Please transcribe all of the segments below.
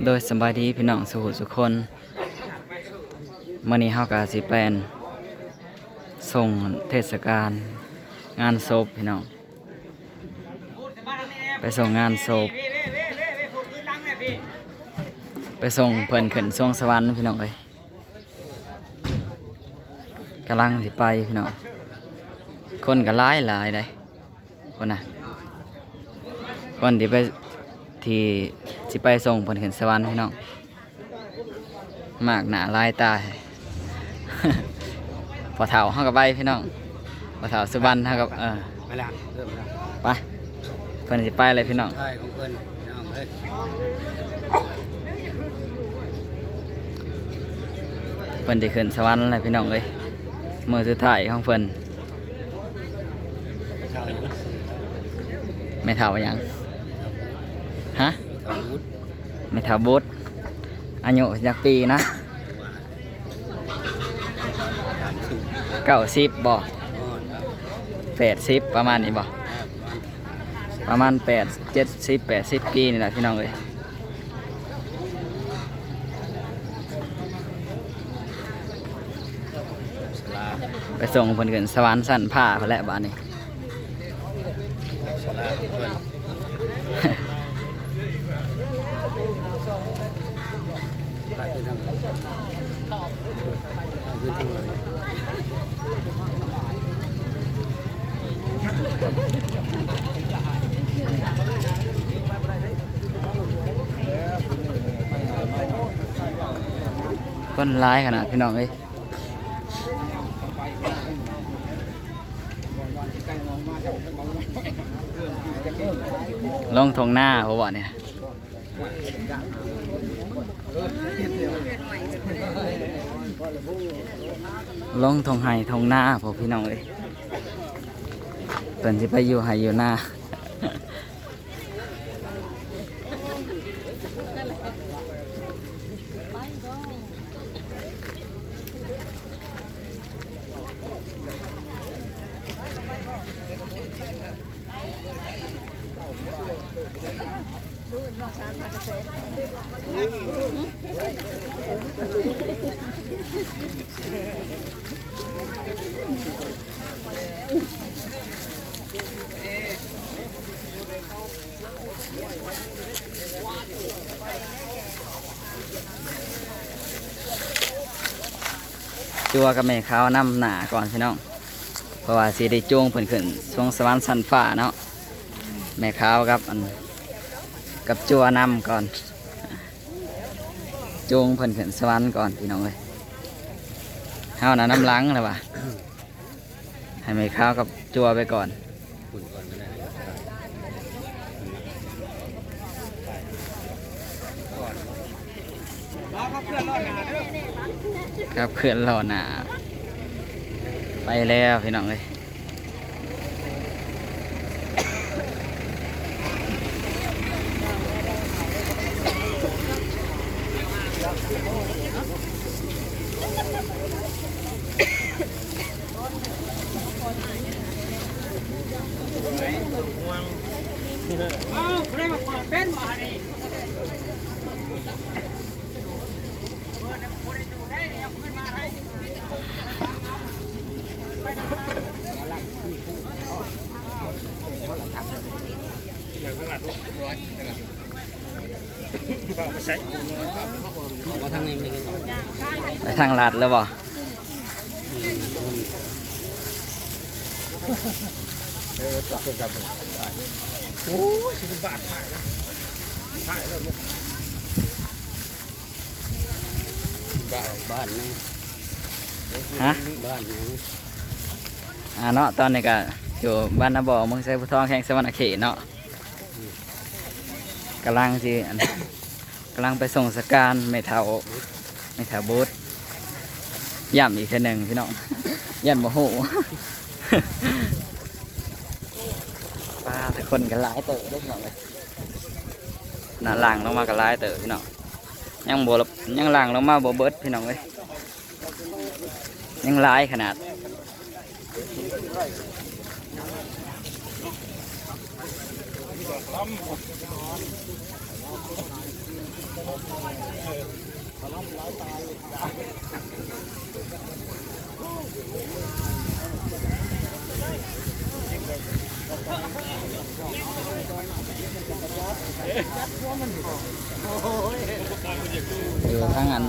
โดยสบายดีพี่น้องสุขสุขคนมื่อนี้เฮากาสิแปนส่งเทศกาลงานศพพี่น้องไปส่งงานศพไปส่งเพิ่นขึ้นส่วงสวรรค์พี่น้องเอ้ยกำลังสิไปพี่น้องคนก็หลายหลายได้คนน่ะคนที่ไปที่ สิไปส่งเพิ่นขึ้นสวรรค์พี่น้องมากหนาลายตาพอเฒ่าเฮากับไปพี่น้องพอเฒ่าสุวรรณเฮากับเออมาละเริ่มแล้วไปเพิ่นสิไปเลยพี่น้องใช่ของเพิ่นน้องเอ้ยเพิ่นสิขึ้นสวรรค์เลยพี่น้องเอ้ยมื้อสุดท้ายของเพิ่นเท่ายุทธไม่เฒ่าหยังฮะเท่ายุทธ ไม่เฒ่าบุตรอายุจักปีนะสาสิบบ่อ๋อครับประมาณนี้บ่ครับมันประมาณ8 70 80ปีนี่แหละพี่น้องเอ้ยไปส่งเพิ่นขึ้นสวรรค์สั้นผ้าพุ่นแหละบ้านนี้ สลาของเพิ่นไปที่ทางไปที่ทาง คนร้ายขนาดพี่น้องเอ้ยลงทงหน้าเขาบอกเนี่ยลงทงไห้ทงหน้าพวกพี่น้องเอ้ยเป็นที่ไปอยู่ไห้อยู่หน้า จัวกับแม่ขาวนำหนาก่อนพี่น้อง เพราะว่าสีได้จูงเพิ่นขึ้นช่วงสวรรค์สันฟ้าเนาะแม่ขาวกับอัน กับจัวนำก่อนจูงเพิ่นขึ้นสวรรค์ก่อนพี่น้องเลยเฮานะน้ำหลังเลยว่ะให้แม่ข้าวกับจัวไปก่อนครับเคลื่อนเราหนาไปแล้วพี่น้องเลย ว่าทางนี้มีกันก่อน ไปทางลัดแล้วบ่บ้านนึงฮะบ้านนึงอ่าเนาะตอนนี้ก็อยู่บ้านนาบ่อเมืองไซพุทองแข่งสวรรณเขตเนาะ กำลังที่อันกำลังไปส่งสการไม่เท่าไม่เท่าบูธย่ำอีกทีหนึ่งพี่น้องย่ำบ่หูป้าแต่คนกันหลายเต๋อได้พี่น้องเลยน้าล่างลงมากันหลายเต๋อพี่น้องยังบ่ลบยังล่างลงมาบ่เบิดพี่น้องเลยยังหลายขนาด อยู่ทางอัน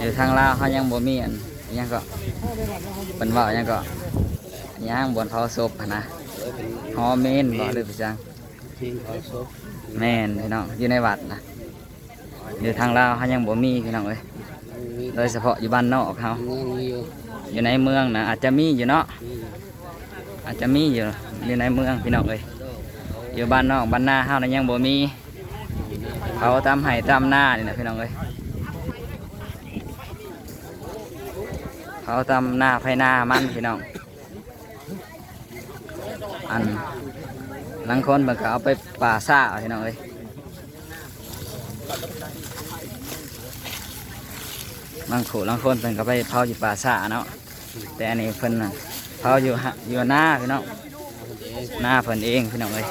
อยู่ทางลาวเขายังบ่มีอันยังก็เป็นว่ายังก็อิหยังบนเผาศพนะ เออเป็นฮอเมนบ่หรือพี่จังเพลงขอศพแม่นพี่น้องอยู่ในวัดนะอยู่ทางลาวเขายังบ่มีพี่น้องเอ้ยมีโดยเฉพาะอยู่บ้านนอกเขาเมืองมีอยู่อยู่ในเมืองนะอาจจะมีอยู่เนาะมีอาจจะมีอยู่อยู่ในเมืองพี่น้องเอ้ยอยู่บ้านนอกบ้านนาเฮานะยังบ่มีเขาตามไห้ตามหน้านี่นะพี่น้องเอ้ยเขาตามหน้าไผหน้ามันพี่น้อง อันหลังคนเบิ่งก็เอาไปป่าซ่าพี่น้องเอ้ยบางขู่บางคนเพิ่นก็ไปเผาอยู่ป่าซ่าเนาะแต่อันนี้เพิ่นน่ะเผาอยู่หะอยู่หน้าพี่น้องหน้าเพิ่นเองพี่น้องเอ้ย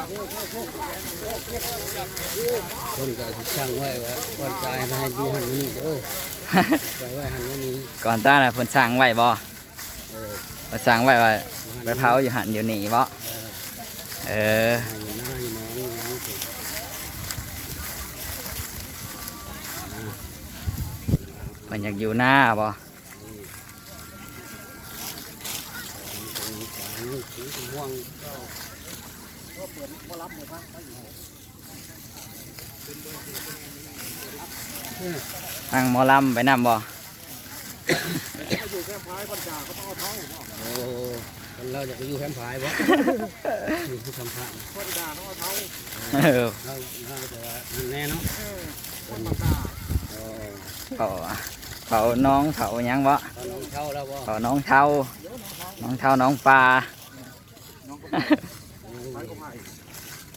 คนก็ช่างไว้ว่าก่อนตายมาให้ดูหันนี้เด้อไว้ไว้หันนี้ก่อนตาน่ะเพิ่นสร้างไว้บ่เออเพิ่นสร้างไว้ว่าไปเผาอยู่หันอยู่นี่บ่เออ ให้หน้าให้น้อ งน้องสิเพิ่นอยากอยู่หน้าบ่ตรงนี้กลางนี่สีม่วงตั้งหมอลำไปนํบ่โอ้คนเราจะไปอยู่แคมป์ผายบ่ อยู่ที่คำพระเออเราเราจะว่านั่นแน่เนาะโอ้เผาเผาน้องเผาหยังบ่ตอนน้องเช่าแล้วบ่เผาน้องเท่าน้องเท่าน้องปลา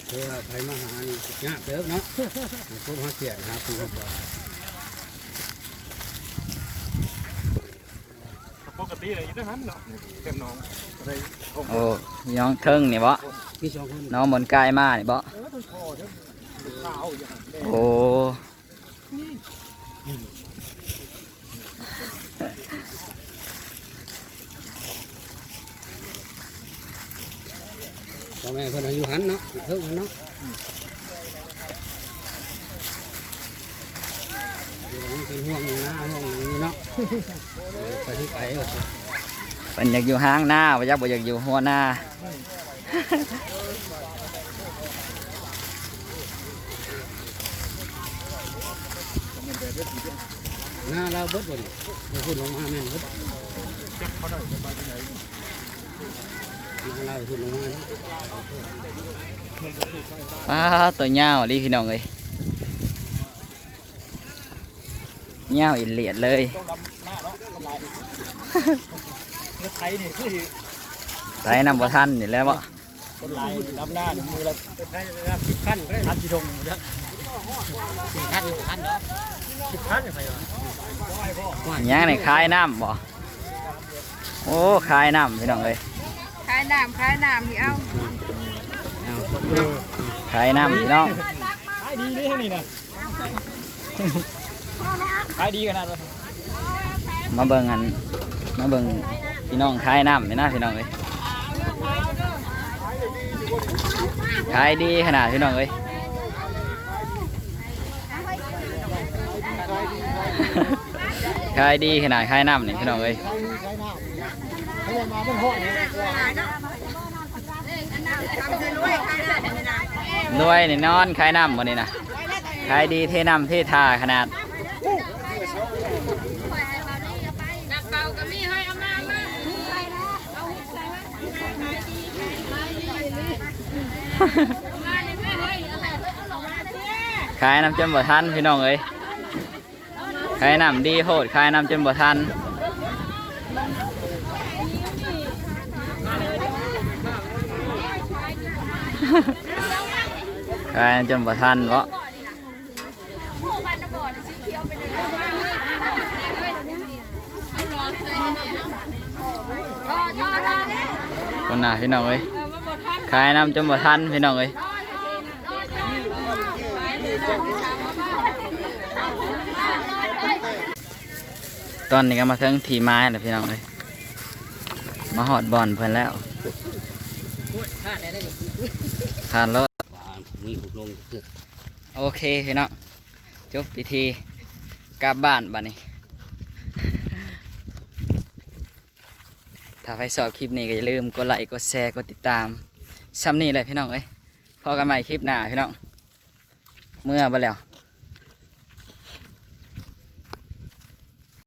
คือว่าใครมาหานี่ยากเด้อเนาะ พวกหาเสียหาปูบ่ปก ติเลยนะฮันเนาะเต็มน้องอะไรโอ้น้องเทิงนี่บ่พี่สองคนน้องบนกายมานี่บ่ขาวอย่างนี้โอ้พ่อแม่เพิ่นอายุหันเนาะเพิ่งหันเนาะ เป็นห่วงอยู่นะห่วงอยู่นี่เนาะไปที่ไกลก็เพิ่นอยากอยู่ห้างหน้าบ่อยากบ่อยากอยู่หัวหน้าหน้าเราเบิดบ่ดิเราพูดลงมาแม่นเบิดหน้าเราพูดลงมาเนาะป้าตัวเงาวดิพี่น้องเอ้ย เงาวอินเลียดเลยไทยนี่คือใส่น้ำบ่ทันนี่แหล้วบ่คนลายรับหน้ามือเราได้รับสิบขั้นก็ได้ทันจิตงนะสิบขั้นขั้นเนาะสิบขั้นยังไงวะหยังนี่คายน้ำบ่โอ้คายน้ำพี่น้องเอ้ยขายน้ำขายน้ำที่เอาคายน้ำพี่น้องขายดีนี่นี่นะ ขายดีขนาดนั้นมาเบิ่งอันมาเบิ่งพี่น้องคายน้ำนี่นะพี่น้องเอ้ยขายดีขนาดพี่น้องเอ้ยขายดีขนาดขายน้ำนี่พี่น้องเอ้ยทำจะรวยขายน้ำนี่นะด้วยนี่นอนขายน้ำวันนี้นะขายดีเทน้ำเททาขนาด ขายน้ำจนบ่ทันพี่น้องเอ้ยขายน้ำดีโหดขายน้ำจนบ่ทันขายจนบ่ทันเพราะรอรอรอเนี่ยคนหน้าพี่น้องเอ้ย ขายน้ำจนบ่ทันพี่น้องเอ้ยตอนนี้ก็มาถึงทีไม้แล้วพี่น้องเลยมาหอดบอลเพิ่นแล้วขาดรถปลามีหุบลงคือโอเคพี่น้องจบพิธีกลับบ้านบ้านนี้ถ้าใครชอบคลิปนี้ก็อย่าลืมกดไลค์กดแชร์กดติดตาม ซ้ำนี่เลยพี่น้องเอ้ยพอกันใหม่คลิปหน้าพี่น้อง เมื่อไปแล้ว